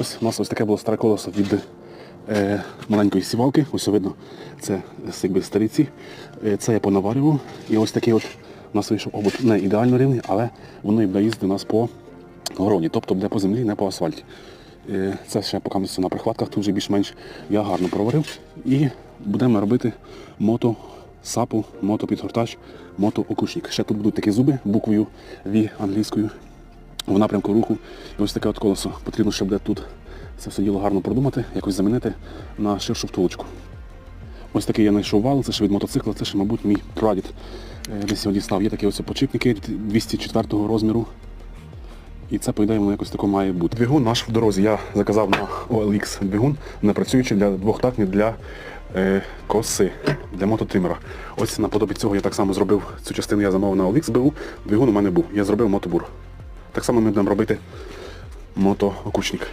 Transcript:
Ось у нас ось таке було старе колесо від е, маленької сівалки. Ось видно, це якби старіці. Е, це я понаварював. І ось такий от у нас вийшов обод не ідеально рівний, але воно і буде їздити у нас по городі, тобто буде по землі, не по асфальті. Е, Це ще поки на прихватках, тут вже більш-менш я гарно проварив. І будемо робити мото сапу, мото підгортач, мото окушник. Ще тут будуть такі зуби буквою V англійською в напрямку руху. І ось таке от колесо. Потрібно, щоб буде тут це все діло гарно продумати, якось замінити на ширшу втулочку. Ось такий я знайшов вал, це ще від мотоцикла, це ще, мабуть, мій прадід. Е, Десь його дістав. Є такі ось почіпники 204 розміру. І це, по ідеї, воно якось тако має бути. Двигун наш в дорозі. Я заказав на OLX двигун, не працюючий для двохтактний для е, коси, для мототримера. Ось наподобі цього я так само зробив цю частину, я замовив на OLX БУ, двигун у мене був. Я зробив мотобур. Так само ми будемо робити мотоокучник.